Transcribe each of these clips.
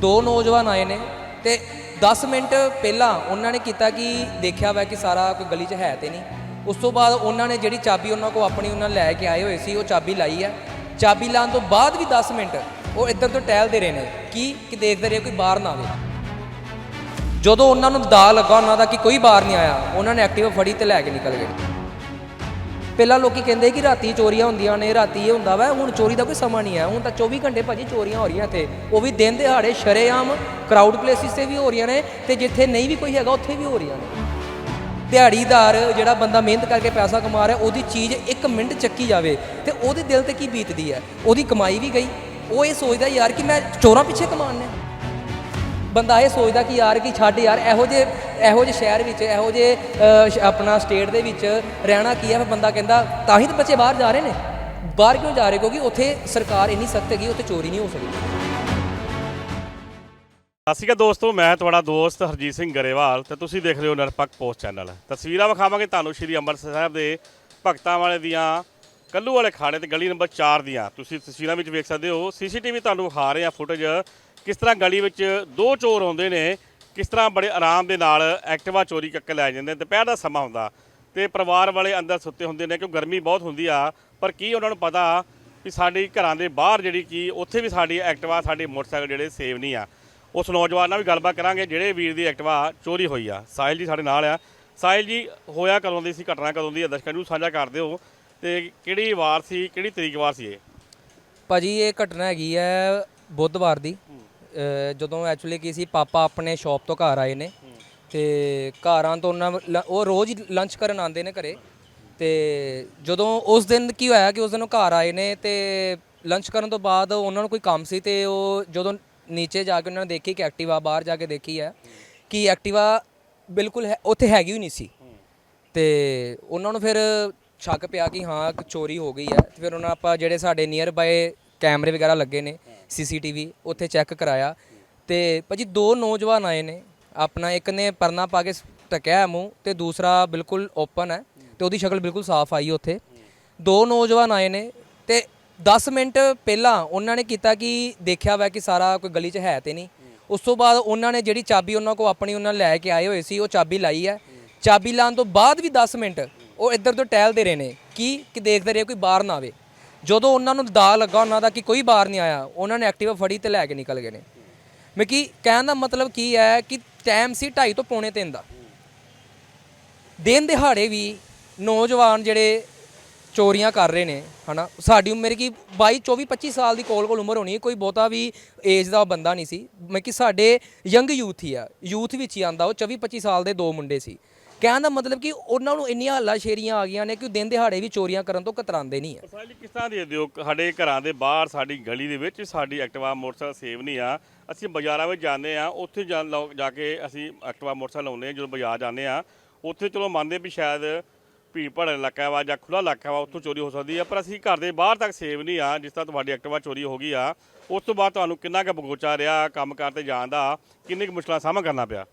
ਦੋ ਨੌਜਵਾਨ ਆਏ ਨੇ ਤੇ 10 ਮਿੰਟ ਪਹਿਲਾਂ ਉਹਨਾਂ ਨੇ ਕੀਤਾ ਕਿ ਦੇਖਿਆ ਵਾ ਕਿ ਸਾਰਾ ਕੋਈ ਗਲੀ 'ਚ ਹੈ ਤੇ ਨਹੀਂ। ਉਸ ਤੋਂ ਬਾਅਦ ਉਹਨਾਂ ਨੇ ਜਿਹੜੀ ਚਾਬੀ ਉਹਨਾਂ ਕੋ ਆਪਣੀ ਉਹਨਾਂ ਲੈ ਕੇ ਆਏ ਹੋਏ ਸੀ, ਉਹ ਚਾਬੀ ਲਾਈ ਹੈ ਚਾਬੀ ਲਾਉਣ ਤੋਂ ਬਾਅਦ ਵੀ 10 ਮਿੰਟ ਉਹ ਇੱਧਰ ਤੋਂ ਟਹਿਲਦੇ ਰਹੇ ਨੇ ਕੀ ਕਿ ਦੇਖਦੇ ਰਹੇ ਕੋਈ ਬਾਹਰ ਨਾ ਆਵੇ। ਜਦੋਂ ਉਹਨਾਂ ਨੂੰ ਦਾ ਲੱਗਾ ਉਹਨਾਂ ਦਾ ਕਿ ਕੋਈ ਬਾਹਰ ਨਹੀਂ ਆਇਆ, ਉਹਨਾਂ ਨੇ ਐਕਟਿਵਾ ਫੜੀ ਤੇ ਲੈ ਕੇ ਨਿਕਲ ਗਏ। ਪਹਿਲਾਂ ਲੋਕੀ ਕਹਿੰਦੇ ਕਿ ਰਾਤੀ ਚੋਰੀਆਂ ਹੁੰਦੀਆਂ ਨੇ, ਰਾਤੀ ਇਹ ਹੁੰਦਾ ਵਾ, ਹੁਣ ਚੋਰੀ ਦਾ ਕੋਈ ਸਮਾਂ ਨਹੀਂ ਹੈ। ਹੁਣ ਤਾਂ 24 ਘੰਟੇ ਭਾਜੀ ਚੋਰੀਆਂ ਹੋ ਰਹੀਆਂ ਇੱਥੇ। ਉਹ ਵੀ ਦਿਨ ਦਿਹਾੜੇ ਸ਼ਰੇਆਮ ਕਰਾਊਡ ਪਲੇਸਿਸ ਤੇ ਵੀ ਹੋ ਰਹੀਆਂ ਨੇ ਤੇ ਜਿੱਥੇ ਨਹੀਂ ਵੀ ਕੋਈ ਹੈਗਾ ਉੱਥੇ ਵੀ ਹੋ ਰਹੀਆਂ ਨੇ। ਦਿਹਾੜੀਦਾਰ ਜਿਹੜਾ ਬੰਦਾ ਮਿਹਨਤ ਕਰਕੇ ਪੈਸਾ ਕਮਾ ਰਿਹਾ, ਉਹਦੀ ਚੀਜ਼ 1 ਮਿੰਟ ਚੱਕੀ ਜਾਵੇ ਤੇ ਉਹਦੇ ਦਿਲ ਤੇ ਕੀ ਬੀਤਦੀ ਹੈ? ਉਹਦੀ ਕਮਾਈ ਵੀ ਗਈ। ਉਹ ਇਹ ਸੋਚਦਾ ਯਾਰ ਕਿ ਮੈਂ ਚੋਰਾਂ ਪਿੱਛੇ ਕਮਾਉਣਾ ਬੰਦਾ ਇਹ ਸੋਚਦਾ ਕਿ ਯਾਰ ਕਿ ਛੱਡ ਯਾਰ, ਇਹੋ ਜੇ ਇਹੋ ਜੇ ਸ਼ਹਿਰ ਵਿੱਚ, ਇਹੋ ਜੇ ਆਪਣਾ ਸਟੇਟ ਦੇ ਵਿੱਚ ਰਹਿਣਾ ਕੀ ਹੈ? ਫਿਰ ਬੰਦਾ ਕਹਿੰਦਾ, ਤਾਂ ਹੀ ਤਾਂ ਬੱਚੇ ਬਾਹਰ ਜਾ ਰਹੇ ਨੇ। ਬਾਹਰ ਕਿਉਂ ਜਾ ਰਹੇ? ਕਿਉਂਕਿ ਉੱਥੇ ਸਰਕਾਰ ਇੰਨੀ ਸਖਤ ਹੈਗੀ, ਉੱਥੇ ਚੋਰੀ ਨਹੀਂ ਹੋ ਸਕਦੀ। ਸਤਿ ਸ਼੍ਰੀ ਅਕਾਲ ਦੋਸਤੋ, ਮੈਂ ਤੁਹਾਡਾ ਦੋਸਤ ਹਰਜੀਤ ਸਿੰਘ ਗਰੇਵਾਲ ਤੇ ਤੁਸੀਂ ਦੇਖ ਰਹੇ ਹੋ ਨਿਰਪੱਖ ਪੋਸਟ ਚੈਨਲ। ਤਸਵੀਰਾਂ ਵਿਖਾਵਾਂਗੇ ਤੁਹਾਨੂੰ ਸ਼੍ਰੀ ਅੰਮ੍ਰਿਤਸਰ ਸਾਹਿਬ ਦੇ ਭਗਤਾਂ ਵਾਲੇ ਦੀਆਂ, ਕੱਲੂ ਵਾਲੇ ਖਾੜੇ ਤੇ ਗਲੀ ਨੰਬਰ 4 ਦੀਆਂ। ਤੁਸੀਂ ਤਸਵੀਰਾਂ ਵਿੱਚ ਵੇਖ ਸਕਦੇ ਹੋ, ਸੀਸੀਟੀਵੀ ਤੁਹਾਨੂੰ ਵਿਖਾ ਰਹੇ ਆ ਫੁਟੇਜ ਕਿਸ ਤਰ੍ਹਾਂ ਗਲੀ ਵਿੱਚ ਦੋ ਚੋਰ ਆਉਂਦੇ ਨੇ ਕਿਸ ਤਰ੍ਹਾਂ ਬੜੇ ਆਰਾਮ ਦੇ ਨਾਲ ਐਕਟਿਵਾ ਚੋਰੀ ਕਰਕੇ ਲੈ ਜਾਂਦੇ ਨੇ ਦੁਪਹਿਰ ਦਾ ਸਮਾਂ ਹੁੰਦਾ ਤੇ ਪਰਿਵਾਰ ਵਾਲੇ ਅੰਦਰ ਸੁੱਤੇ ਹੁੰਦੇ ਨੇ ਕਿਉਂ ਗਰਮੀ ਬਹੁਤ ਹੁੰਦੀ ਆ ਪਰ ਕੀ ਉਹਨਾਂ ਨੂੰ ਪਤਾ ਵੀ ਸਾਡੀ ਘਰਾਂ ਦੇ ਬਾਹਰ ਜਿਹੜੀ ਕੀ ਉੱਥੇ ਵੀ ਸਾਡੀ ਐਕਟਿਵਾ ਸਾਡੇ ਮੋਟਰਸਾਈਕਲ ਜਿਹੜੇ ਸੇਵ ਨਹੀਂ ਆ। ਉਸ ਨੌਜਵਾਨ ਨਾਲ ਵੀ ਗੱਲਬਾਤ ਕਰਾਂਗੇ ਜਿਹੜੇ ਵੀਰ ਦੀ ਐਕਟਿਵਾ ਚੋਰੀ ਹੋਈ ਆ। ਸਾਹਿਲ ਜੀ ਸਾਡੇ ਨਾਲ ਆ। ਸਾਹਿਲ ਜੀ ਹੋਇਆ ਕਦੋਂ ਦੀ ਸੀ ਘਟਨਾ ਕਦੋਂ ਦੀ ਆ ਦਰਸ਼ਕਾਂ ਨੂੰ ਸਾਂਝਾ ਕਰ ਦਿਓ। ਤੇ ਕਿਹੜੀ ਵਾਰ ਸੀ ਕਿਹੜੀ ਤਰੀਕ ਵਾਰ ਸੀ ਇਹ? ਭਾਜੀ ਇਹ ਘਟਨਾ ਹੈਗੀ ਹੈ ਬੁੱਧਵਾਰ ਦੀ। ਜਦੋਂ ਐਕਚੁਅਲੀ ਕੀ ਸੀ, ਪਾਪਾ ਆਪਣੇ ਸ਼ਾਪ ਤੋਂ ਘਰ ਆਏ ਨੇ ਤੇ ਘਰਾਂ ਤੋਂ ਉਹਨਾਂ ਲ- ਉਹ ਰੋਜ਼ ਹੀ ਲੰਚ ਕਰਨ ਆਉਂਦੇ ਨੇ ਘਰੇ। ਤੇ ਜਦੋਂ ਉਸ ਦਿਨ ਕੀ ਹੋਇਆ ਕਿ ਉਸ ਦਿਨ ਉਹ ਘਰ ਆਏ ਨੇ ਤੇ ਲੰਚ ਕਰਨ ਤੋਂ ਬਾਅਦ ਉਹਨਾਂ ਨੂੰ ਕੋਈ ਕੰਮ ਸੀ ਤੇ ਉਹ ਜਦੋਂ ਨੀਚੇ ਜਾ ਕੇ ਉਹਨਾਂ ਨੇ ਦੇਖੀ ਕਿ ਐਕਟਿਵਾ, ਬਾਹਰ ਜਾ ਕੇ ਦੇਖੀ ਹੈ ਕਿ ਐਕਟਿਵਾ ਬਿਲਕੁਲ ਹੈ- ਉੱਥੇ ਹੈਗੀ ਹੀ ਨਹੀਂ ਸੀ। ਤੇ ਉਹਨਾਂ ਨੂੰ ਫਿਰ ਸ਼ੱਕ ਪਿਆ ਕਿ ਹਾਂ ਕਿ ਚੋਰੀ ਹੋ ਗਈ ਹੈ। ਤੇ ਫਿਰ ਉਹਨਾਂ ਆਪਾਂ ਜਿਹੜੇ ਸਾਡੇ ਨੀਅਰ ਬਾਏ ਕੈਮਰੇ ਵਗੈਰਾ ਲੱਗੇ ਨੇ ਸੀਸੀਟੀਵੀ ਉੱਥੇ ਚੈੱਕ ਕਰਾਇਆ। ਤੇ ਭਾਜੀ ਦੋ ਨੌਜਵਾਨ ਆਏ ਨੇ। ਆਪਣਾ ਇੱਕ ਨੇ ਪਰਨਾ ਪਾ ਕੇ ਟਕਿਆ ਮੂੰਹ ਤੇ ਦੂਸਰਾ ਬਿਲਕੁਲ ਓਪਨ ਹੈ ਤੇ ਉਹਦੀ ਸ਼ਕਲ ਬਿਲਕੁਲ ਸਾਫ਼ ਆਈ ਉੱਥੇ। ਦੋ ਨੌਜਵਾਨ ਆਏ ਨੇ ਤੇ 10 ਮਿੰਟ ਪਹਿਲਾਂ ਉਹਨਾਂ ਨੇ ਕੀਤਾ ਕਿ ਦੇਖਿਆ ਵਾ ਕਿ ਸਾਰਾ ਕੋਈ ਗਲੀ 'ਚ ਹੈ ਤੇ ਨਹੀਂ। ਉਸ ਤੋਂ ਬਾਅਦ ਉਹਨਾਂ ਨੇ ਜਿਹੜੀ ਚਾਬੀ ਉਹਨਾਂ ਕੋ ਆਪਣੀ ਉਹਨਾਂ ਲੈ ਕੇ ਆਏ ਹੋਏ ਸੀ, ਉਹ ਚਾਬੀ ਲਾਈ ਹੈ। ਚਾਬੀ ਲਾਉਣ ਤੋਂ ਬਾਅਦ ਵੀ 10 ਮਿੰਟ ਉਹ ਇੱਧਰ ਤੋਂ ਟਹਿਲਦੇ ਰਹੇ ਨੇ ਕੀ ਕਿ ਦੇਖਦੇ ਰਹੇ ਕੋਈ ਬਾਹਰ ਨਾ ਆਵੇ। ਜਦੋਂ ਉਹਨਾਂ ਨੂੰ ਦਾ ਲੱਗਾ, ਉਹਨਾਂ ਦਾ ਕਿ ਕੋਈ ਬਾਹਰ ਨਹੀਂ ਆਇਆ, ਉਹਨਾਂ ਨੇ ਐਕਟਿਵਾ ਫੜੀ ਤੇ ਲੈ ਕੇ ਨਿਕਲ ਗਏ ਨੇ। ਮੈਂ ਕੀ ਕਹਿਣ ਦਾ ਮਤਲਬ ਕੀ ਹੈ ਕਿ ਟਾਈਮ ਸੀ 2:30 ਤੋਂ ਪੌਣੇ 3 ਦਾ। ਦਿਨ ਦਿਹਾੜੇ ਵੀ ਨੌਜਵਾਨ ਜਿਹੜੇ ਚੋਰੀਆਂ ਕਰ ਰਹੇ ਨੇ, ਹਨਾ? ਸਾਡੀ ਉਮਰ ਕੀ 22 24 25 ਸਾਲ ਦੀ ਕੋਲ ਕੋਲ ਉਮਰ ਹੋਣੀ ਹੈ, ਕੋਈ ਬਹੁਤਾ ਵੀ ਏਜ ਦਾ ਬੰਦਾ ਨਹੀਂ ਸੀ। ਮੈਂ ਕਿ ਸਾਡੇ ਯੰਗ ਯੂਥ ਹੀ ਆ ਯੂਥ ਵਿੱਚ ਹੀ ਆਂਦਾ ਉਹ 24 25 ਸਾਲ ਦੇ ਦੋ ਮੁੰਡੇ ਸੀ। ਕਹਿਣ ਦਾ ਮਤਲਬ ਕਿ ਉਹਨਾਂ ਨੂੰ ਇੰਨੀਆਂ ਹੱਲਾ ਸ਼ੇਰੀਆਂ ਆ ਗਈਆਂ ਨੇ ਕਿ ਉਹ ਦਿਨ ਦਿਹਾੜੇ ਵੀ ਚੋਰੀਆਂ ਕਰਨ ਤੋਂ ਕਤਰਾਉਂਦੇ ਨਹੀਂ ਆ। ਸਾਹਿਲ ਕਿਸ ਤਰ੍ਹਾਂ ਦੇ ਦਿਓ ਸਾਡੇ ਘਰਾਂ ਦੇ ਬਾਹਰ, ਸਾਡੀ ਗਲੀ ਦੇ ਵਿੱਚ ਸਾਡੀ ਐਕਟਿਵਾ ਮੋਟਰਸਾਈਕਲ ਸੇਵ ਨਹੀਂ ਆ। ਅਸੀਂ ਬਾਜ਼ਾਰਾਂ ਵਿੱਚ ਜਾਂਦੇ ਆ ਉੱਥੇ ਜਾ ਲਓ- ਜਾ ਕੇ ਅਸੀਂ ਐਕਟਿਵਾ ਮੋਟਰਸਾਈਕਲ ਲਾਉਂਦੇ ਆ ਜਦੋਂ ਬਾਜ਼ਾਰ ਜਾਂਦੇ ਆ ਉੱਥੇ ਚਲੋ ਮੰਨਦੇ ਵੀ ਸ਼ਾਇਦ ਭੀੜ ਭਾੜ ਇਲਾਕਾ ਵਾ ਜਾਂ ਖੁੱਲਾ ਇਲਾਕਾ ਵਾ, ਉੱਥੋਂ ਚੋਰੀ ਹੋ ਸਕਦੀ ਆ। ਪਰ ਅਸੀਂ ਘਰ ਦੇ ਬਾਹਰ ਤੱਕ ਸੇਵ ਨਹੀਂ ਆ, ਜਿਸ ਤਰ੍ਹਾਂ ਤੁਹਾਡੀ ਐਕਟਿਵਾ ਚੋਰੀ ਹੋ ਗਈ ਆ, ਉਸ ਤੋਂ ਬਾਅਦ ਤੁਹਾਨੂੰ ਕਿੰਨਾ ਕੁ ਬਗੋਚਾ ਰਿਹਾ ਕੰਮ ਕਾਰ ਤੇ ਜਾਣ ਦਾ, ਕਿੰਨੀ ਕੁ ਮੁਸ਼ਕਲਾਂ ਦਾ ਸਾਹਮਣਾ ਕਰਨਾ ਪਿਆ?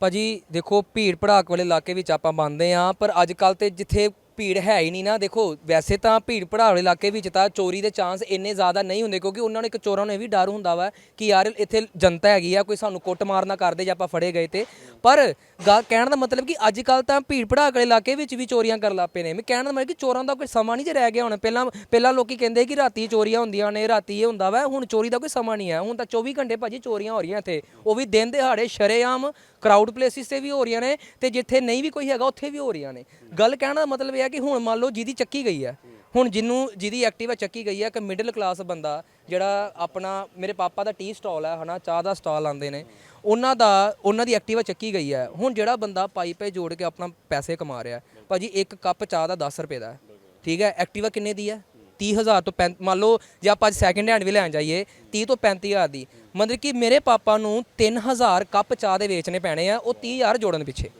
ਭਾਜੀ, ਦੇਖੋ, ਭੀੜ ਭੜਾਕ ਵਾਲੇ ਇਲਾਕੇ ਵਿੱਚ ਆਪਾਂ ਮੰਨਦੇ ਆ ਪਰ ਅੱਜ ਕੱਲ ਤੇ ਜਿੱਥੇ ਭੀੜ ਹੈ ਹੀ ਨਹੀਂ ਨਾ। ਦੇਖੋ, ਵੈਸੇ ਤਾਂ ਭੀੜ ਭੜਾਕ ਵਾਲੇ ਇਲਾਕੇ ਵਿੱਚ ਤਾਂ ਚੋਰੀ ਦੇ ਚਾਂਸ ਇੰਨੇ ਜ਼ਿਆਦਾ ਨਹੀਂ ਹੁੰਦੇ ਕਿਉਂਕਿ ਉਹਨਾਂ ਨੂੰ ਇੱਕ ਚੋਰਾਂ ਨੂੰ ਇਹ ਵੀ ਡਰ ਹੁੰਦਾ ਵਾ ਕਿ ਯਾਰ ਇੱਥੇ ਜਨਤਾ ਹੈਗੀ ਆ, ਕੋਈ ਸਾਨੂੰ ਕੁੱਟ ਮਾਰ ਨਾ ਕਰਦੇ ਜੇ ਆਪਾਂ ਫੜੇ ਗਏ ਤੇ। ਪਰ ਗਾ, ਕਹਿਣ ਦਾ ਮਤਲਬ ਕਿ ਅੱਜ ਕੱਲ ਤਾਂ ਭੀੜ ਭੜਾਕ ਵਾਲੇ ਇਲਾਕੇ ਵਿੱਚ ਵੀ ਚੋਰੀਆਂ ਕਰਨ ਲੱਗ ਪਏ ਨੇ। ਮੈਂ ਕਹਿਣ ਦਾ ਮਤਲਬ ਕਿ ਚੋਰਾਂ ਦਾ ਕੋਈ ਸਮਾਂ ਨਹੀਂ ਜੇ ਰਹਿ ਗਿਆ ਹੁਣ। ਪਹਿਲਾਂ ਪਹਿਲਾਂ ਲੋਕੀ ਕਹਿੰਦੇ ਕਿ ਰਾਤੀ ਚੋਰੀਆਂ ਹੁੰਦੀਆਂ ਨੇ, ਰਾਤੀ ਇਹ ਹੁੰਦਾ ਵਾ, ਹੁਣ ਚੋਰੀ ਦਾ ਕੋਈ ਸਮਾਂ ਨਹੀਂ ਹੈ ਹੁਣ ਤਾਂ 24 ਘੰਟੇ ਭਾਜੀ ਚੋਰੀਆਂ ਹੋ ਰਹੀਆਂ ਇੱਥੇ। ਉਹ ਵੀ ਦਿਨ ਦਿਹਾੜੇ ਸ਼ਰੇਆਮ ਕਰਾਊਡ ਪਲੇਸਿਸ ਤੇ ਵੀ ਹੋ ਰਹੀਆਂ ਨੇ ਤੇ ਜਿੱਥੇ ਨਹੀਂ ਵੀ ਕੋਈ ਹੈਗਾ ਉੱਥੇ ਵੀ ਹੋ ਰਹੀਆਂ ਨੇ। ਗੱਲ ਕਹਿਣ ਦਾ ਮਤਲਬ ਇਹ ਹੈ ਕਿ ਹੁਣ ਮੰਨ ਲਓ ਜਿਹਦੀ ਚੱਕੀ ਗਈ ਹੈ ਹੁਣ ਜਿਹਨੂੰ ਜਿਹਦੀ ਐਕਟਿਵਾ ਚੱਕੀ ਗਈ ਹੈ ਕਿ ਮਿਡਲ ਕਲਾਸ ਬੰਦਾ ਜਿਹੜਾ ਆਪਣਾ ਮੇਰੇ ਪਾਪਾ ਦਾ ਟੀ ਸਟਾਲ ਹੈ ਹਨਾ ਚਾਹ ਦਾ ਸਟਾਲ ਆਉਂਦੇ ਨੇ ਉਹਨਾਂ ਦਾ ਉਹਨਾਂ ਦੀ ਐਕਟਿਵਾ ਚੱਕੀ ਗਈ ਹੈ ਹੁਣ ਜਿਹੜਾ ਬੰਦਾ ਪਾਈ ਜੋੜ ਕੇ ਆਪਣਾ ਪੈਸੇ ਕਮਾ ਰਿਹਾ ਹੈ, ਭਾਜੀ ਇੱਕ ਕੱਪ ਚਾਹ ਦਾ 10 ਰੁਪਏ ਦਾ ਠੀਕ ਹੈ ਐਕਟਿਵਾ ਕਿੰਨੇ ਦੀ ਹੈ 30000 ਤੋਂ ਪੈਂ- ਮੰਨ ਲਓ ਜੇ ਆਪਾਂ ਅੱਜ ਸੈਕਿੰਡ ਹੈਂਡ ਵੀ ਲੈਣ ਜਾਈਏ 30 ਤੋਂ 35000 ਦੀ। ਮਤਲਬ ਕਿ ਮੇਰੇ ਪਾਪਾ ਨੂੰ 3000 ਕੱਪ ਚਾਹ ਦੇ ਵੇਚਣੇ ਪੈਣੇ ਆ, ਉਹ 30000 ਜੋੜਨ ਪਿੱਛੇ।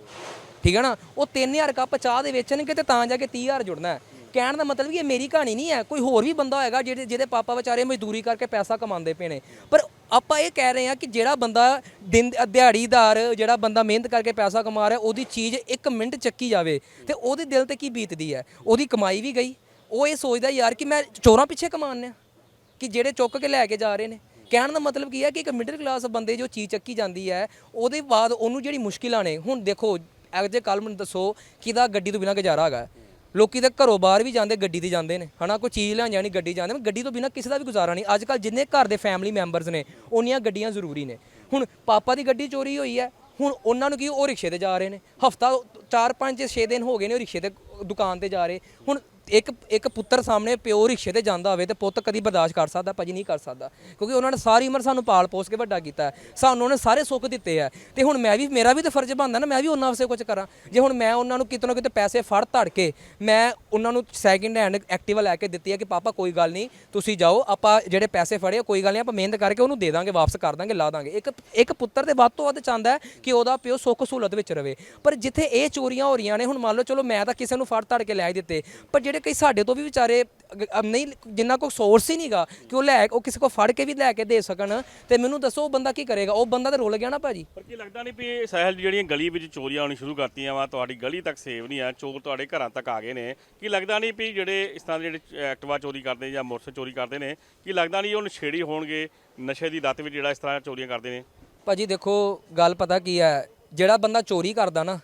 ਠੀਕ ਹੈ ਨਾ? ਉਹ 3000 ਕੱਪ ਚਾਹ ਦੇ ਵੇਚਣਗੇ ਤੇ ਤਾਂ ਜਾ ਕੇ 30000 ਜੁੜਨਾ ਹੈ। ਕਹਿਣ ਦਾ ਮਤਲਬ ਕਿ ਇਹ ਮੇਰੀ ਕਹਾਣੀ ਨਹੀਂ ਹੈ, ਕੋਈ ਹੋਰ ਵੀ ਬੰਦਾ ਹੋਏਗਾ ਜਿਹੜੇ ਜਿਹਦੇ ਪਾਪਾ ਵਿਚਾਰੇ ਮਜ਼ਦੂਰੀ ਕਰਕੇ ਪੈਸਾ ਕਮਾਉਂਦੇ ਪਏ ਨੇ। ਪਰ ਆਪਾਂ ਇਹ ਕਹਿ ਰਹੇ ਹਾਂ ਕਿ ਜਿਹੜਾ ਬੰਦਾ ਦਿਨ ਦਿਹਾੜੀਦਾਰ, ਜਿਹੜਾ ਬੰਦਾ ਮਿਹਨਤ ਕਰਕੇ ਪੈਸਾ ਕਮਾ ਰਿਹਾ, ਉਹਦੀ ਚੀਜ਼ 1 ਮਿੰਟ ਚੱਕੀ ਜਾਵੇ ਤੇ ਉਹਦੇ ਦਿਲ ਤੇ ਕੀ ਬੀਤਦੀ ਹੈ? ਉਹਦੀ ਕਮਾਈ ਵੀ ਗਈ। ਉਹ ਇਹ ਸੋਚਦਾ ਯਾਰ ਕਿ ਮੈਂ ਚੋਰਾਂ ਪਿੱਛੇ ਕਮਾਉਂਦੇ ਕਮਾਉਂਦਾ ਕਿ ਜਿਹੜੇ ਚੁੱਕ ਕੇ ਲੈ ਕੇ ਜਾ ਰਹੇ ਨੇ। ਕਹਿਣ ਦਾ ਮਤਲਬ ਕੀ ਹੈ ਕਿ ਇੱਕ ਮਿਡਲ ਕਲਾਸ ਬੰਦੇ ਜੋ ਚੀਜ਼ ਚੱਕੀ ਜਾਂਦੀ ਹੈ, ਉਹਦੇ ਬਾਅਦ ਉਹਨੂੰ ਜਿਹੜੀ ਮੁਸ਼ਕਿਲਾਂ ਨੇ, ਹੁਣ ਦੇਖੋ ਅਜੇ ਕੱਲ ਮੈਨੂੰ ਦੱਸੋ ਕਿਹਦਾ ਗੱਡੀ ਤੋਂ ਬਿਨਾਂ ਗੁਜ਼ਾਰਾ ਹੈਗਾ। ਲੋਕੀ ਤਾਂ ਘਰੋਂ ਬਾਹਰ ਵੀ ਜਾਂਦੇ, ਗੱਡੀ ਤੇ ਜਾਂਦੇ ਨੇ। ਹਨਾ, ਕੋਈ ਚੀਜ਼ ਲੈਣ ਜਾਣੀ ਗੱਡੀ ਜਾਂਦੇ, ਗੱਡੀ ਤੋਂ ਬਿਨਾਂ ਕਿਸੇ ਦਾ ਵੀ ਗੁਜ਼ਾਰਾ ਨਹੀਂ। ਅੱਜ ਕੱਲ ਜਿੰਨੇ ਘਰ ਦੇ ਫੈਮਿਲੀ ਮੈਂਬਰਸ ਨੇ, ਉਹਨੀਆਂ ਗੱਡੀਆਂ ਜ਼ਰੂਰੀ ਨੇ। ਹੁਣ ਪਾਪਾ ਦੀ ਗੱਡੀ ਚੋਰੀ ਹੋਈ ਹੈ, ਹੁਣ ਉਹਨਾਂ ਨੂੰ ਕੀ ਉਹ ਰਿਕਸ਼ੇ ਤੇ ਜਾ ਰਹੇ ਨੇ? ਹਫਤਾ 4 5 6 ਦਿਨ ਹੋ ਗਏ ਨੇ ਉਹ ਰਿਕਸ਼ੇ ਤੇ ਦੁਕਾਨ ਤੇ ਜਾ ਰਹੇ। ਹੁਣ ਇੱਕ ਇੱਕ ਪੁੱਤਰ ਸਾਹਮਣੇ ਪਿਓ ਰਿਕਸ਼ੇ ਤੇ ਜਾਂਦਾ ਹੋਵੇ ਤੇ ਪੁੱਤ ਕਦੀ ਬਰਦਾਸ਼ਤ ਕਰ ਸਕਦਾ, ਭਾਜੀ ਨਹੀਂ ਕਰ ਸਕਦਾ। ਕਿਉਂਕਿ ਉਹਨਾਂ ਨੇ ਸਾਰੀ ਉਮਰ ਸਾਨੂੰ ਪਾਲ ਪੋਸ ਕੇ ਵੱਡਾ ਕੀਤਾ ਸਾਨੂੰ ਉਹਨੇ ਸਾਰੇ ਸੁੱਖ ਦਿੱਤੇ ਆ ਤੇ ਹੁਣ ਮੈਂ ਵੀ, ਮੇਰਾ ਵੀ ਤਾਂ ਫਰਜ਼ ਬਣਦਾ ਨਾ, ਮੈਂ ਵੀ ਉਹਨਾਂ ਵਾਸਤੇ ਕੁਝ ਕਰਾਂ। ਜੇ ਹੁਣ ਮੈਂ ਉਹਨਾਂ ਨੂੰ ਕਿਤੇ ਨਾ ਕਿਤੇ ਪੈਸੇ ਫੜ ਧੜ ਕੇ ਮੈਂ ਉਹਨਾਂ ਨੂੰ ਸੈਕਿੰਡ ਹੈਂਡ ਐਕਟਿਵਾ ਲੈ ਕੇ ਦਿੱਤੀ ਹੈ ਕਿ ਪਾਪਾ ਕੋਈ ਗੱਲ ਨਹੀਂ, ਤੁਸੀਂ ਜਾਓ, ਆਪਾਂ ਜਿਹੜੇ ਪੈਸੇ ਫੜੇ ਕੋਈ ਗੱਲ ਨਹੀਂ, ਆਪਾਂ ਮਿਹਨਤ ਕਰਕੇ ਉਹਨੂੰ ਦੇ ਦਾਂਗੇ, ਵਾਪਸ ਕਰ ਦਾਂਗੇ, ਲਾ ਦਾਂਗੇ। ਇੱਕ ਇੱਕ ਪੁੱਤਰ ਦੇ ਵੱਧ ਤੋਂ ਵੱਧ ਚਾਹੁੰਦਾ ਕਿ ਉਹਦਾ ਪਿਓ ਸੁੱਖ ਸਹੂਲਤ ਵਿੱਚ ਰਵੇ। ਪਰ ਜਿੱਥੇ ਇਹ ਚੋਰੀਆਂ ਹੋ ਰਹੀਆਂ ਨੇ, ਹੁਣ ਮੰਨ ਲਓ, ਚਲੋ ਮੈਂ ਤਾਂ ਕਿਸੇ ਨੂੰ ਫੜ ਧੜ ਕੇ ਲੈ ਹੀ ਦਿੱਤੇ, ਪਰ ਜਿਹੜੇ ਕਈ ਸਾਡੇ ਤੋਂ ਵੀ ਵਿਚਾਰੇ ਅਗ- ਅਮ ਨਹੀਂ ਜਿੰਨਾ ਕੋਲ ਸੋਰਸ ਹੀ ਨਹੀਂਗਾ ਕਿ ਉਹ ਲੈ ਉਹ ਕਿਸੇ ਕੋ ਫੜ ਕੇ ਵੀ ਲੈ ਕੇ ਦੇ ਸਕਣ ਤੇ ਮੈਨੂੰ ਦੱਸੋ ਉਹ ਬੰਦਾ ਕੀ ਕਰੇਗਾ? ਉਹ ਬੰਦਾ ਤਾਂ ਰੁਲ ਗਿਆ ਨਾ ਭਾਜੀ। ਪਰ ਕੀ ਲੱਗਦਾ ਨਹੀਂ ਵੀ ਇਹ ਸਹਿਲ ਜਿਹੜੀਆਂ ਗਲੀ ਵਿੱਚ ਚੋਰੀਆਂ ਹੋਣੀ ਸ਼ੁਰੂ ਕਰਤੀਆਂ ਵਾ ਤੁਹਾਡੀ ਗਲੀ ਤੱਕ ਸੇਵ ਨਹੀਂ ਆ ਚੋਰ ਤੁਹਾਡੇ ਘਰਾਂ ਤੱਕ ਆ ਗਏ ਨੇ। ਕੀ ਲੱਗਦਾ ਨਹੀਂ ਵੀ ਜਿਹੜੇ ਇਸ ਤਰ੍ਹਾਂ ਦੇ ਜਿਹੜੇ ਐਕਟਿਵਾ ਚੋਰੀ ਕਰਦੇ ਜਾਂ ਮੋਟਰਸਾਈਕਲ ਚੋਰੀ ਕਰਦੇ ਨੇ ਕੀ ਲੱਗਦਾ ਨਹੀਂ ਉਹ ਨਸ਼ੇੜੀ ਹੋਣਗੇ ਨਸ਼ੇ ਦੀ ਲੱਤ ਵਿੱਚ ਜਿਹੜਾ ਇਸ ਤਰ੍ਹਾਂ ਚੋਰੀਆਂ ਕਰਦੇ ਨੇ? ਭਾਜੀ ਦੇਖੋ ਗੱਲ ਪਤਾ ਕੀ ਹੈ ਜਿਹੜਾ ਬੰਦਾ ਚੋਰੀ ਕਰਦਾ ਨਾ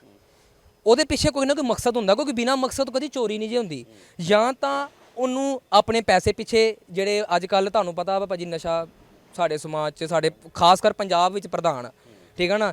ਉਹਦੇ ਪਿੱਛੇ ਕੋਈ ਨਾ ਕੋਈ ਮਕਸਦ ਹੁੰਦਾ, ਕਿਉਂਕਿ ਬਿਨਾ ਮਕਸਦ ਕਦੀ ਚੋਰੀ ਨਹੀਂ ਜੇ ਹੁੰਦੀ। ਜਾਂ ਤਾਂ ਉਹਨੂੰ ਆਪਣੇ ਪੈਸੇ ਪਿੱਛੇ ਜਿਹੜੇ ਅੱਜ ਕੱਲ ਤੁਹਾਨੂੰ ਪਤਾ ਵਾ ਭਾਜੀ ਨਸ਼ਾ ਸਾਡੇ ਸਮਾਜ 'ਚ, ਸਾਡੇ ਖਾਸ ਕਰ ਪੰਜਾਬ ਵਿੱਚ ਪ੍ਰਧਾਨ, ਠੀਕ ਹੈ ਨਾ?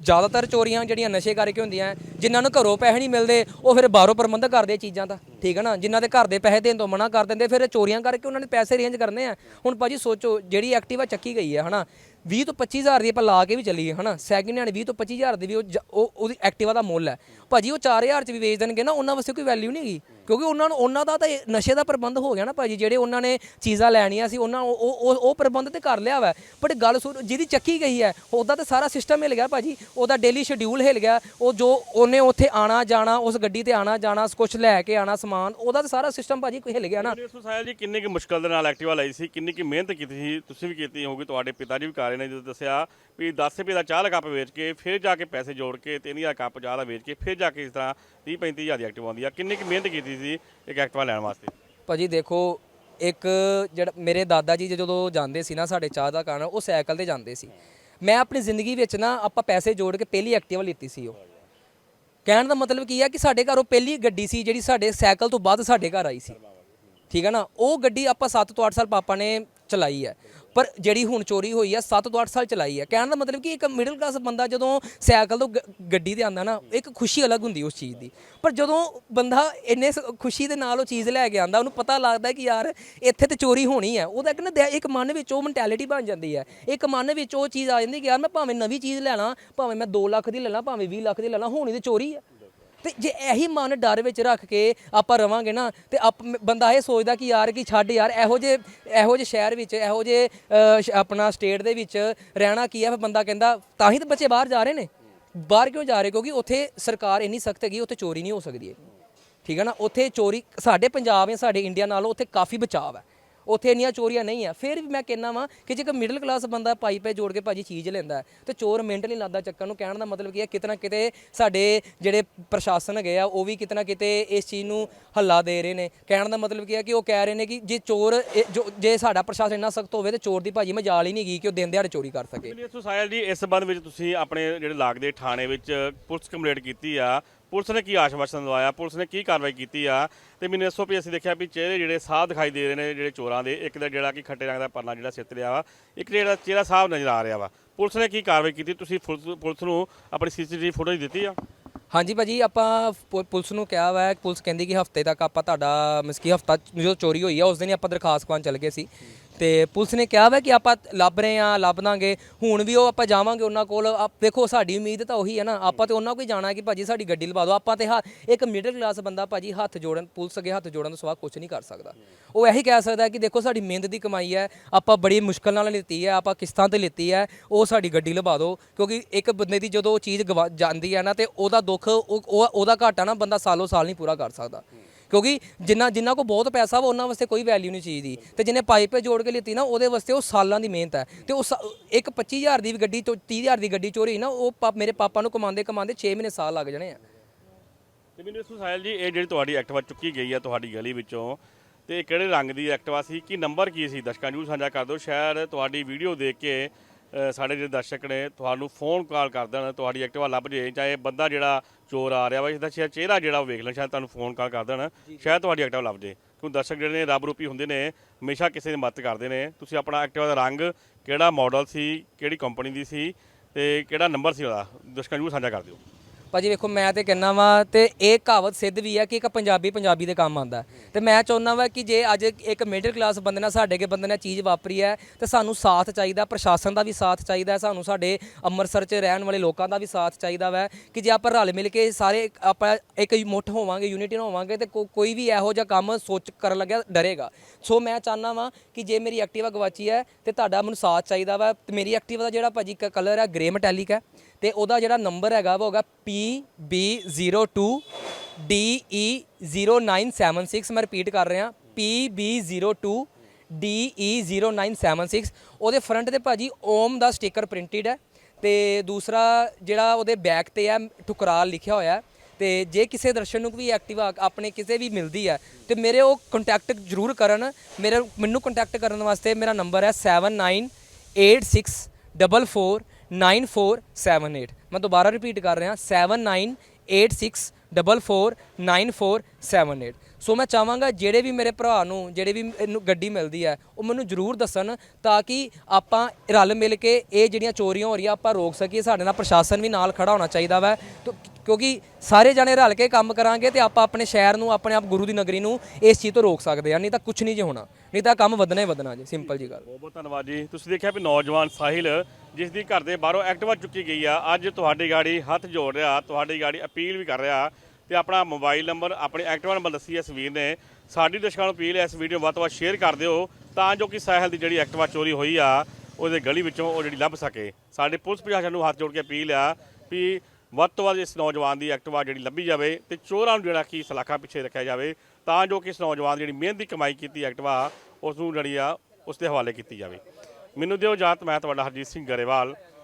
ਜ਼ਿਆਦਾਤਰ ਚੋਰੀਆਂ ਜਿਹੜੀਆਂ ਨਸ਼ੇ ਕਰਕੇ ਹੁੰਦੀਆਂ, ਜਿਨ੍ਹਾਂ ਨੂੰ ਘਰੋਂ ਪੈਸੇ ਨਹੀਂ ਮਿਲਦੇ, ਉਹ ਫਿਰ ਬਾਹਰੋਂ ਪ੍ਰਬੰਧ ਕਰਦੇ ਚੀਜ਼ਾਂ ਦਾ, ਠੀਕ ਹੈ ਨਾ? ਜਿਨ੍ਹਾਂ ਦੇ ਘਰ ਦੇ ਪੈਸੇ ਦੇਣ ਤੋਂ ਮਨਾ ਕਰ ਦਿੰਦੇ, ਫਿਰ ਚੋਰੀਆਂ ਕਰਕੇ ਉਹਨਾਂ ਨੇ ਪੈਸੇ ਰੇਂਜ ਕਰਨੇ ਆ। ਹੁਣ ਭਾਜੀ ਸੋਚੋ, ਜਿਹੜੀ ਐਕਟਿਵਾ ਚੱਕੀ ਗਈ ਹੈ, ਹਨਾ? 20 ਤੋਂ 25000 ਦੀ ਆਪਾਂ ਲਾ ਕੇ ਵੀ ਚੱਲੀਏ, ਹਨਾ? ਸੈਕਿੰਡ ਹੈਂਡ 20 ਤੋਂ 25000 ਦੀ ਵੀ ਉਹ ਜ- ਉਹ ਉਹਦੀ ਐਕਟਿਵਾ ਦਾ ਮੁੱਲ ਹੈ। ਭਾਜੀ, ਉਹ 4000 ਚ ਵੀ ਵੇਚ ਦੇਣਗੇ ਨਾ, ਉਹਨਾਂ ਵਾਸਤੇ ਕੋਈ ਵੈਲਿਊ ਨਹੀਂ ਹੈਗੀ। ਕਿਉਂਕਿ ਉਹਨਾਂ ਨੂੰ ਉਹਨਾਂ ਦਾ ਤਾਂ ਇਹ ਨਸ਼ੇ ਦਾ ਪ੍ਰਬੰਧ ਹੋ ਗਿਆ ਨਾ ਭਾਜੀ, ਜਿਹੜੇ ਉਹਨਾਂ ਨੇ ਚੀਜ਼ਾਂ ਲੈਣੀਆਂ ਸੀ, ਉਹਨਾਂ ਉਹ ਉਹ- ਉਹ ਉਹ ਪ੍ਰਬੰਧ ਤੇ ਕਰ ਲਿਆ ਵਾ। ਬਟ ਗੱਲ ਸੁਣ, ਜਿਹਦੀ ਚੱਕੀ ਗਈ ਹੈ, ਉਹਦਾ ਤਾਂ ਸਾਰਾ ਸਿਸਟਮ ਹਿਲ ਗਿਆ ਭਾਜੀ। ਉਹਦਾ ਡੇਲੀ ਸ਼ਡਿਊਲ ਹਿਲ ਗਿਆ। ਉਹ ਜੋ ਉਹਨੇ ਉੱਥੇ ਆਣਾ, ਜਾਣਾ, ਉਸ ਗੱਡੀ ਤੇ ਆਣਾ, ਜਾਣਾ ਕੁਝ ਲੈ ਕੇ ਆਣਾ, ਸਮਾਨ, ਉਹਦਾ ਤਾਂ ਸਾਰਾ ਸਿਸਟਮ ਭਾਜੀ ਕੋਈ ਹਿਲ ਗਿਆ ਨਾ। ਇਸ ਸਾਹਿਲ ਜੀ, ਕਿੰਨੀ ਕਿ ਮੁਸ਼ਕਲ ਦੇ ਨਾਲ ਐਕਟਿਵਾ ਲਈ ਸੀ, ਕਿੰਨੀ ਕਿ ਮਿਹਨਤ ਕੀਤੀ ਸੀ, ਤੁਸੀਂ ਵੀ ਕੀਤੀ ਹੋਊਗੀ, ਤੁਹਾਡੇ ਪਿਤਾ ਜੀ ਵੀ ਕਰ ਰਹੇ ਨੇ ਜਦੋਂ ਦੱਸਿਆ ਵੀ 10 ਰੁਪਏ ਦਾ ਚਾਹ ਦਾ ਕੱਪ ਵੇਚ ਕੇ ਫਿਰ ਜਾ ਕੇ ਪੈਸੇ ਜੋੜ ਕੇ 3000 ਕੱਪ ਚਾਹ ਦਾ ਵੇਚ ਕੇ ਫਿਰ ਜਾ ਕੇ ਇਸ ਤਰ੍ਹਾਂ 30 35000 ਦੀ ਐਕਟਿਵਾ ਆਉਂਦੀ ਆ। ਕਿੰਨੀ ਕਿ ਮਿਹਨਤ ਕੀਤੀ ਸੀ ਇੱਕ ਐਕਟਿਵਾ ਲੈਣ ਵਾਸਤੇ? ਭਾਜੀ ਦੇਖੋ, ਇੱਕ ਜਿਹੜਾ ਮੇਰੇ ਦਾਦਾ ਜੀ ਜਦੋਂ ਜਾਂਦੇ ਸੀ ਨਾ ਸਾਡੇ ਚਾਹ ਦਾ ਕਾਰਨ, ਉਹ ਸਾਈਕਲ ਤੇ ਜਾਂਦੇ ਸੀ। ਮੈਂ ਆਪਣੀ ਜ਼ਿੰਦਗੀ ਵਿੱਚ ਨਾ ਆਪਾਂ ਪੈਸੇ ਜੋੜ ਕੇ ਪਹਿਲੀ ਐਕਟਿਵਾ ਲਿੱਤੀ ਸੀ ਉਹ। ਕਹਿਣ ਦਾ ਮਤਲਬ ਕੀ ਹੈ ਕਿ ਸਾਡੇ ਘਰ ਉਹ ਪਹਿਲੀ ਗੱਡੀ ਸੀ ਜਿਹੜੀ ਸਾਡੇ ਸਾਈਕਲ ਤੋਂ ਬਾਅਦ ਸਾਡੇ ਘਰ ਆਈ ਸੀ। ਠੀਕ ਹੈ ਨਾ? ਉਹ ਗੱਡੀ ਆਪਾਂ 7 ਤੋਂ 8 ਸਾਲ ਪਾਪਾ ਨੇ ਚਲਾਈ ਹੈ। ਪਰ ਜਿਹੜੀ ਹੁਣ ਚੋਰੀ ਹੋਈ ਹੈ 7 ਤੋਂ 8 ਸਾਲ ਚਲਾਈ ਹੈ ਕਹਿਣ ਦਾ ਮਤਲਬ ਕਿ ਇੱਕ ਮਿਡਲ ਕਲਾਸ ਬੰਦਾ ਜਦੋਂ ਸਾਈਕਲ ਤੋਂ ਗੱਡੀ ਤੇ ਆਂਦਾ ਨਾ, ਇੱਕ ਖੁਸ਼ੀ ਅਲੱਗ ਹੁੰਦੀ ਉਸ ਚੀਜ਼ ਦੀ। ਪਰ ਜਦੋਂ ਬੰਦਾ ਇੰਨੇ ਸ- ਖੁਸ਼ੀ ਦੇ ਨਾਲ ਉਹ ਚੀਜ਼ ਲੈ ਕੇ ਆਂਦਾ, ਉਹਨੂੰ ਪਤਾ ਲੱਗਦਾ ਕਿ ਯਾਰ ਇੱਥੇ ਤੇ ਚੋਰੀ ਹੋਣੀ ਹੈ ਉਹਦਾ ਇੱਕ ਨਾ ਇੱਕ ਮਨ ਵਿੱਚ ਉਹ ਮੈਂਟੈਲਿਟੀ ਬਣ ਜਾਂਦੀ ਹੈ ਇੱਕ ਮਨ ਵਿੱਚ ਉਹ ਚੀਜ਼ ਆ ਜਾਂਦੀ ਕਿ ਯਾਰ ਮੈਂ ਭਾਵੇਂ ਨਵੀਂ ਚੀਜ਼ ਲੈ ਲਾਂ ਭਾਵੇਂ ਮੈਂ 2 ਲੱਖ ਦੀ ਲੈ ਲਾਂ, ਭਾਵੇਂ 20 ਲੱਖ ਦੀ ਲੈ ਲਾਂ, ਹੋਣੀ ਤੇ ਚੋਰੀ ਹੈ ਤੇ ਜੇ ਇਹੀ ਮਨ ਡਰ ਵਿੱਚ ਰੱਖ ਕੇ ਆਪਾਂ ਰਵਾਂਗੇ ਨਾ, ਤੇ ਆਪ ਬੰਦਾ ਇਹ ਸੋਚਦਾ ਕਿ ਯਾਰ ਕਿ ਛੱਡ ਯਾਰ, ਇਹੋ ਜੇ ਇਹੋ ਜੇ ਸ਼ਹਿਰ ਵਿੱਚ, ਇਹੋ ਜੇ ਆਪਣਾ ਸਟੇਟ ਦੇ ਵਿੱਚ ਰਹਿਣਾ ਕੀ ਹੈ? ਫਿਰ ਬੰਦਾ ਕਹਿੰਦਾ, ਤਾਂ ਹੀ ਤਾਂ ਬੱਚੇ ਬਾਹਰ ਜਾ ਰਹੇ ਨੇ। ਬਾਹਰ ਕਿਉਂ ਜਾ ਰਹੇ? ਕਿਉਂਕਿ ਉੱਥੇ ਸਰਕਾਰ ਇੰਨੀ ਸਖਤ ਹੈਗੀ, ਉੱਥੇ ਚੋਰੀ ਨਹੀਂ ਹੋ ਸਕਦੀ ਹੈ ਠੀਕ ਹੈ ਨਾ? ਉੱਥੇ ਚੋਰੀ, ਸਾਡੇ ਪੰਜਾਬ ਜਾਂ ਸਾਡੇ ਇੰਡੀਆ ਨਾਲੋਂ ਉੱਥੇ ਕਾਫੀ ਬਚਾਅ ਹੈ। ਉੱਥੇ ਇੰਨੀਆਂ ਚੋਰੀਆਂ ਨਹੀਂ ਆ। ਫਿਰ ਵੀ ਮੈਂ ਕਹਿੰਦਾ ਵਾਂ ਕਿ ਜੇ ਇੱਕ ਮਿਡਲ ਕਲਾਸ ਬੰਦਾ ਪਾਈ ਪੈ ਜੋੜ ਕੇ ਭਾਜੀ ਚੀਜ਼ ਲੈਂਦਾ ਹੈ, ਤੇ ਚੋਰ ਮਿੰਟ ਨਹੀਂ ਲਾਦਾ ਚੱਕਣ ਨੂੰ। ਕਹਿਣ ਦਾ ਮਤਲਬ ਕੀ ਹੈ ਕਿਤਨਾ ਕਿਤੇ ਸਾਡੇ ਜਿਹੜੇ ਪ੍ਰਸ਼ਾਸਨ ਹੈਗੇ ਆ ਉਹ ਵੀ ਕਿਤਨਾ ਕਿਤੇ ਇਸ ਚੀਜ਼ ਨੂੰ ਹੱਲਾ ਦੇ ਰਹੇ ਨੇ। ਕਹਿਣ ਦਾ ਮਤਲਬ ਕੀ ਹੈ ਕਿ ਉਹ ਕਹਿ ਰਹੇ ਨੇ ਕਿ ਜੇ ਚੋਰ ਜੇ ਸਾਡਾ ਪ੍ਰਸ਼ਾਸਨ ਇੰਨਾ ਸਖਤ ਹੋਵੇ ਤੇ ਚੋਰ ਦੀ ਭਾਜੀ ਮਜਾਲ ਹੀ ਨਹੀਂ ਗਈ ਕਿ ਉਹ ਦਿਨ ਦਿਹਾੜੇ ਚੋਰੀ ਕਰ ਸਕੇ। ਮੈਨੂੰ ਜੀ ਇਸ ਸੰਬੰਧ ਵਿੱਚ ਤੁਸੀਂ ਆਪਣੇ ਜਿਹੜੇ ਲੱਗਦੇ ਥਾਣੇ ਵਿੱਚ ਪੁਲਿਸ ਕੰਪਲੇਂਟ ਕੀਤੀ ਆ ਪੁਲਿਸ ਨੇ ਕੀ ਆਸ਼ਵਾਸਨ ਦਵਾਇਆ? ਪੁਲਿਸ ਨੇ ਕੀ ਕਾਰਵਾਈ ਕੀਤੀ ਆ? ਤੇ ਮੈਨੂੰ ਦੱਸੋ ਵੀ ਅਸੀਂ ਦੇਖਿਆ ਵੀ ਚਿਹਰੇ ਜਿਹੜੇ ਸਾਫ਼ ਦਿਖਾਈ ਦੇ ਰਹੇ ਨੇ, ਜਿਹੜੇ ਚੋਰਾਂ ਦੇ, ਇੱਕ ਦਾ ਜਿਹੜਾ ਕਿ ਖੱਟੇ ਰੰਗ ਦਾ ਪਰਨਾ ਜਿਹੜਾ ਸਿਰ ਰਿਹਾ ਵਾ, ਇੱਕ ਜਿਹੜਾ ਚਿਹਰਾ ਸਾਫ਼ ਨਜ਼ਰ ਆ ਰਿਹਾ ਵਾ। ਪੁਲਿਸ ਨੇ ਕੀ ਕਾਰਵਾਈ ਕੀਤੀ? ਤੁਸੀਂ ਪੁਲਿਸ ਪੁਲਿਸ ਨੂੰ ਆਪਣੀ ਸੀਸੀਟੀਵੀ ਫੁਟੇਜ ਦਿੱਤੀ ਆ? ਹਾਂਜੀ ਭਾਜੀ, ਆਪਾਂ ਪੁ- ਪੁਲਿਸ ਨੂੰ ਕਿਹਾ ਵਾ, ਪੁਲਿਸ ਕਹਿੰਦੀ ਕਿ ਹਫ਼ਤੇ ਤੱਕ ਆਪਾਂ ਤੁਹਾਡਾ ਮਿਸਕੀ ਹਫਤਾ ਜੋ ਚੋਰੀ ਹੋਈ ਆ, ਉਸ ਦਿਨ ਹੀ ਆਪਾਂ ਦਰਖਾਸਤ ਕਰਨ ਚੱਲ ਗਏ ਸੀ। ਤੇ ਪੁਲਿਸ ਨੇ ਕਿਹਾ ਵਾ ਕਿ ਆਪਾਂ ਲੱਭ ਰਹੇ ਆ ਲੱਭ ਦਾਂਗੇ। ਹੁਣ ਵੀ ਉਹ ਆਪਾਂ ਜਾਵਾਂਗੇ ਉਹਨਾਂ ਕੋਲ। ਆਪ ਦੇਖੋ, ਸਾਡੀ ਉਮੀਦ ਤਾਂ ਉਹੀ ਹੈ ਨਾ। ਆਪਾਂ ਤੇ ਉਹਨਾਂ ਕੋਲ ਹੀ ਜਾਣਾ ਕਿ ਭਾਜੀ ਸਾਡੀ ਗੱਡੀ ਲਵਾ ਦਿਓ। ਆਪਾਂ ਤੇ ਹਾ- ਇੱਕ ਮਿਡਲ ਕਲਾਸ ਬੰਦਾ ਭਾਜੀ ਹੱਥ ਜੋੜਨ, ਪੁਲਿਸ ਅੱਗੇ ਹੱਥ ਜੋੜਨ ਤੋਂ ਸਿਵਾ ਕੁਝ ਨਹੀਂ ਕਰ ਸਕਦਾ। ਉਹ ਇਹੀ ਕਹਿ ਸਕਦਾ ਕਿ ਦੇਖੋ, ਸਾਡੀ ਮਿਹਨਤ ਦੀ ਕਮਾਈ ਹੈ। ਆਪਾਂ ਬੜੀ ਮੁਸ਼ਕਲ ਨਾਲ ਲਿੱਤੀ ਹੈ। ਆਪਾਂ ਕਿਸ਼ਤਾਂ ਤੇ ਲਿੱਤੀ ਹੈ। ਉਹ ਸਾਡੀ ਗੱਡੀ ਲਵਾ ਦਿਓ। ਕਿਉਂਕਿ ਇੱਕ ਬੰਦੇ ਦੀ ਜਦੋਂ ਉਹ ਚੀਜ਼ ਗਵਾ ਜਾਂਦੀ ਹੈ ਨਾ ਤੇ ਉਹਦਾ ਦੁੱਖ, ਉਹ ਉਹ- ਉਹਦਾ ਘਾਟਾ ਨਾ ਬੰਦਾ ਸਾਲੋ ਸਾਲ ਨਹੀਂ ਪੂਰਾ ਕਰ ਸਕਦਾ। ਕਿਉਂਕਿ ਜਿੰਨਾ ਜਿੰਨਾ ਕੋ ਬਹੁਤ ਪੈਸਾ ਵਾ, ਉਹਨਾਂ ਵਾਸਤੇ ਕੋਈ ਵੈਲਿਊ ਨਹੀਂ ਚੀਜ਼ ਦੀ। ਤੇ ਜਿਹਨੇ ਪਾਈਪੇ ਜੋੜ ਕੇ ਲਿੱਤੀ ਨਾ, ਉਹਦੇ ਵਾਸਤੇ ਉਹ ਸਾਲਾਂ ਦੀ ਮਿਹਨਤ ਹੈ। ਤੇ ਉਹ ਸਾ- ਇੱਕ 25000 ਦੀ ਵੀ ਗੱਡੀ ਤੋਂ 30000 ਦੀ ਗੱਡੀ ਚੋਰੀ ਨਾ, ਉਹ ਪਾ- ਮੇਰੇ ਪਾਪਾ ਨੂੰ ਕਮਾਉਂਦੇ ਕਮਾਉਂਦੇ 6 ਮਹੀਨੇ ਸਾਲ ਲੱਗ ਜਾਣੇ ਆ। ਤੇ ਮੈਨੂੰ ਇਸ ਸਾਹਿਲ ਜੀ, ਇਹ ਜਿਹੜੀ ਤੁਹਾਡੀ ਐਕਟਿਵਾ ਚੁੱਕੀ ਗਈ ਆ ਤੁਹਾਡੀ ਗਲੀ ਵਿੱਚੋਂ, ਤੇ ਕਿਹੜੇ ਰੰਗ ਦੀ ਐਕਟਿਵਾ ਸੀ, ਕੀ ਨੰਬਰ ਕੀ ਸੀ? ਦਰਸ਼ਕਾਂ ਨੂੰ ਸਾਂਝਾ ਕਰ ਦਿਓ। ਸ਼ਾਇਦ ਤੁਹਾਡੀ ਵੀਡੀਓ ਦੇਖ ਕੇ ਸਾਡੇ ਜਿਹੜੇ ਦਰਸ਼ਕ ਨੇ ਤੁਹਾਨੂੰ ਫੋਨ ਕਾਲ ਕਰ ਦੇਣ ਤੁਹਾਡੀ ਐਕਟਿਵਾ ਲੱਭ ਜੇ ਚਾਹੇ ਬੰਦਾ ਜਿਹੜਾ ਚੋਰ ਆ ਰਿਹਾ ਵਾ ਇਸਦਾ ਸ਼ਾਇਦ ਚਿਹਰਾ ਜਿਹੜਾ ਉਹ ਵੇਖ ਲੈਣ ਸ਼ਾਇਦ ਤੁਹਾਨੂੰ ਫੋਨ ਕਾਲ ਕਰ ਦੇਣ ਸ਼ਾਇਦ ਤੁਹਾਡੀ ਐਕਟਿਵਾ ਲੱਭ ਜੇ। ਕਿਉਂ ਦਰਸ਼ਕ ਜਿਹੜੇ ਨੇ ਰੱਬ ਰੂਪੀ ਹੁੰਦੇ ਨੇ ਹਮੇਸ਼ਾ ਕਿਸੇ ਦੀ ਮਦਦ ਕਰਦੇ ਨੇ। ਤੁਸੀਂ ਆਪਣਾ ਐਕਟਿਵਾ ਦਾ ਰੰਗ ਕਿਹੜਾ ਮਾਡਲ ਸੀ ਕਿਹੜੀ ਕੰਪਨੀ ਦੀ ਸੀ ਤੇ ਕਿਹੜਾ ਨੰਬਰ ਸੀ ਉਹਦਾ? ਦਰਸ਼ਕਾਂ ਨੂੰ ਸਾਂਝਾ ਕਰ ਦਿਓ। ਭਾਜੀ ਵੇਖੋ ਮੈਂ ਤੇ ਕਹਿੰਨਾ ਵਾ ਤੇ ਇਹ ਕਹਾਵਤ ਸਿੱਧ ਵੀ ਹੈ ਕਿ ਇੱਕ ਪੰਜਾਬੀ ਪੰਜਾਬੀ ਦੇ ਕੰਮ ਆਉਂਦਾ। ਤੇ ਮੈਂ ਚਾਹੁੰਦਾ ਵਾ ਕਿ ਜੇ ਅੱਜ ਇੱਕ ਮਿਡਲ ਕਲਾਸ ਬੰਦੇ ਨਾਲ ਸਾਡੇ ਕੇ ਬੰਦੇ ਨਾਲ ਚੀਜ਼ ਵਾਪਰੀ ਹੈ ਤੇ ਸਾਨੂੰ ਸਾਥ ਚਾਹੀਦਾ ਪ੍ਰਸ਼ਾਸਨ ਦਾ ਵੀ ਸਾਥ ਚਾਹੀਦਾ ਹੈ, ਸਾਨੂੰ ਸਾਡੇ ਅੰਮ੍ਰਿਤਸਰ 'ਚ ਰਹਿਣ ਵਾਲੇ ਲੋਕਾਂ ਦਾ ਵੀ ਸਾਥ ਚਾਹੀਦਾ ਵਾ ਕਿ ਜੇ ਆਪਾਂ ਰਲ ਮਿਲ ਕੇ ਸਾਰੇ ਆਪਾਂ ਇੱਕ ਮੁੱਠ ਹੋਵਾਂਗੇ ਯੂਨਿਟੀ ਹੋਵਾਂਗੇ ਤੇ ਕੋਈ ਵੀ ਇਹੋ ਜਿਹਾ ਕੰਮ ਸੋਚ ਕਰਨ ਲੱਗਿਆ ਡਰੇਗਾ। ਸੋ ਮੈਂ ਚਾਹੁੰਦਾ ਵਾਂ ਕਿ ਜੇ ਮੇਰੀ ਐਕਟਿਵਾ ਗਵਾਚੀ ਹੈ ਤੇ ਤੁਹਾਡਾ ਮੈਨੂੰ ਸਾਥ ਚਾਹੀਦਾ ਵਾ ਤੇ ਮੇਰੀ ਐਕਟਿਵਾ ਦਾ ਜਿਹੜਾ ਭਾਜੀ ਕਲਰ ਹੈ ਗ੍ਰੇ ਮੈਟੈਲਿਕ ਹੈ ਤੇ ਉਹਦਾ ਜਿਹੜਾ ਨੰਬਰ ਹੈਗਾ ਉਹ ਹੋਗਾ PB02 DE0976 ਮੈਂ ਰਿਪੀਟ ਕਰ ਰਿਹਾ PB02 DE0976 ਉਹਦੇ ਫਰੰਟ ਤੇ ਭਾਜੀ ਓਮ ਦਾ ਸਟicker ਪ੍ਰਿੰਟਡ ਹੈ ਤੇ ਦੂਸਰਾ ਜਿਹੜਾ ਉਹਦੇ ਬੈਕ ਤੇ ਹੈ, ਠੁਕਰਾਲ ਲਿਖਿਆ ਹੋਇਆ ਹੈ। ਤੇ ਜੇ ਕਿਸੇ ਦਰਸ਼ਨ ਨੂੰ ਵੀ ਐਕਟਿਵਾ ਆਪਣੇ ਕਿਸੇ ਵੀ ਮਿਲਦੀ ਹੈ, ਤੇ ਮੇਰੇ ਉਹ ਕੰਟੈਕਟ ਜ਼ਰੂਰ ਕਰਨ। ਮੇਰੇ ਮੈਨੂੰ ਕੰਟੈਕਟ ਕਰਨ ਵਾਸਤੇ ਮੇਰਾ ਨੰਬਰ ਹੈ 7986449478 ਮੈਂ ਦੁਬਾਰਾ ਰਿਪੀਟ ਕਰ ਰਿਹਾ 7986449478 ਸੋ ਮੈਂ ਚਾਹਾਂਗਾ ਜਿਹੜੇ ਵੀ ਮੇਰੇ ਭਰਾ ਨੂੰ ਜਿਹੜੇ ਵੀ ਇਹਨੂੰ ਗੱਡੀ ਮਿਲਦੀ ਹੈ ਉਹ ਮੈਨੂੰ ਜ਼ਰੂਰ ਦੱਸਣ ਤਾਂ ਕਿ ਆਪਾਂ ਰਲ ਮਿਲ ਕੇ ਇਹ ਜਿਹੜੀਆਂ ਚੋਰੀਆਂ ਹੋ ਰਹੀਆਂ ਆਪਾਂ ਰੋਕ ਸਕੀਏ ਸਾਡੇ ਨਾਲ ਪ੍ਰਸ਼ਾਸਨ ਵੀ ਨਾਲ ਖੜਾ ਹੋਣਾ ਚਾਹੀਦਾ ਵਾ ਕਿਉਂਕਿ ਸਾਰੇ ਜਾਣੇ ਰਲ ਕੇ ਕੰਮ ਕਰਾਂਗੇ ਤੇ ਆਪਾਂ ਆਪਣੇ ਸ਼ਹਿਰ ਨੂੰ ਆਪਣੇ ਆਪ ਗੁਰੂ ਦੀ ਨਗਰੀ ਨੂੰ ਇਸ ਚੀਜ਼ ਤੋਂ ਰੋਕ ਸਕਦੇ ਆ ਨਹੀਂ ਤਾਂ ਕੁਝ ਨਹੀਂ ਜੇ ਹੋਣਾ ਨਹੀਂ ਤਾਂ ਕੰਮ ਵਧਣਾ ਹੀ ਵਧਣਾ ਜੀ ਸਿੰਪਲ ਜੀ ਗੱਲ ਬਹੁਤ ਬਹੁਤ ਧੰਨਵਾਦ ਜੀ ਤੁਸੀਂ ਦੇਖਿਆ ਵੀ ਨੌਜਵਾਨ ਸਾਹਿਲ ਜਿਸ ਦੀ ਘਰ ਦੇ ਬਾਹਰੋਂ ਐਕਟਿਵਾ ਚੁੱਕੀ ਗਈ ਆ। ਅੱਜ ਤੁਹਾਡੀ ਗਾੜੀ ਹੱਥ ਜੋੜ ਰਿਹਾ, ਤੁਹਾਡੀ ਗਾੜੀ ਅਪੀਲ ਵੀ ਕਰ ਰਿਹਾ ਤੇ ਆਪਣਾ ਮੋਬਾਈਲ ਨੰਬਰ, ਆਪਣੇ ਐਕਟਿਵਾ ਨੰਬਰ ਦੱਸੀ ਇਸ ਵੀਰ ਨੇ। ਸਾਡੀ ਦਰਸ਼ਕਾਂ ਨੂੰ ਅਪੀਲ ਹੈ ਇਸ ਵੀਡੀਓ ਵੱਧ ਤੋਂ ਵੱਧ ਸ਼ੇਅਰ ਕਰ ਦਿਓ ਤਾਂ ਜੋ ਕਿ ਸਾਹਿਲ ਦੀ ਜਿਹੜੀ ਐਕਟਿਵਾ ਚੋਰੀ ਹੋਈ ਆ, ਉਹਦੇ ਗਲੀ ਵਿੱਚੋਂ ਉਹ ਜਿਹੜੀ ਲੱਭ ਸਕੇ। ਸਾਡੇ ਪੁਲਿਸ ਪ੍ਰਸ਼ਾਸਨ ਨੂੰ ਹੱਥ ਜੋੜ ਕੇ ਅਪੀਲ ਆ ਵੀ ਵੱਧ ਤੋਂ ਵੱਧ ਇਸ ਨੌਜਵਾਨ ਦੀ ਐਕਟਿਵਾ ਜਿਹੜੀ ਲੱਭੀ ਜਾਵੇ ਤੇ ਚੋਰਾਂ ਨੂੰ ਜਿਹੜਾ ਕੀ ਸਲਾਖਾ ਪਿੱਛੇ ਰੱਖਿਆ ਜਾਵੇ ਤਾਂ ਜੋ ਕਿ ਇਸ ਨੌਜਵਾਨ ਜਿਹੜੀ ਮਿਹਨਤ ਦੀ ਕਮਾਈ ਕੀਤੀ ਐਕਟਿਵਾ, ਉਸ ਨੂੰ ਜਿਹੜੀ ਆ, ਉਸ ਦੇ ਹਵਾਲੇ ਕੀਤੀ ਜਾਵੇ। ਮੈਨੂੰ ਦਿਓ ਜਾਤ ਮੈਂ ਤੁਹਾਡਾ ਹਰਜੀਤ ਸਿੰਘ ਗਰੇਵਾਲ।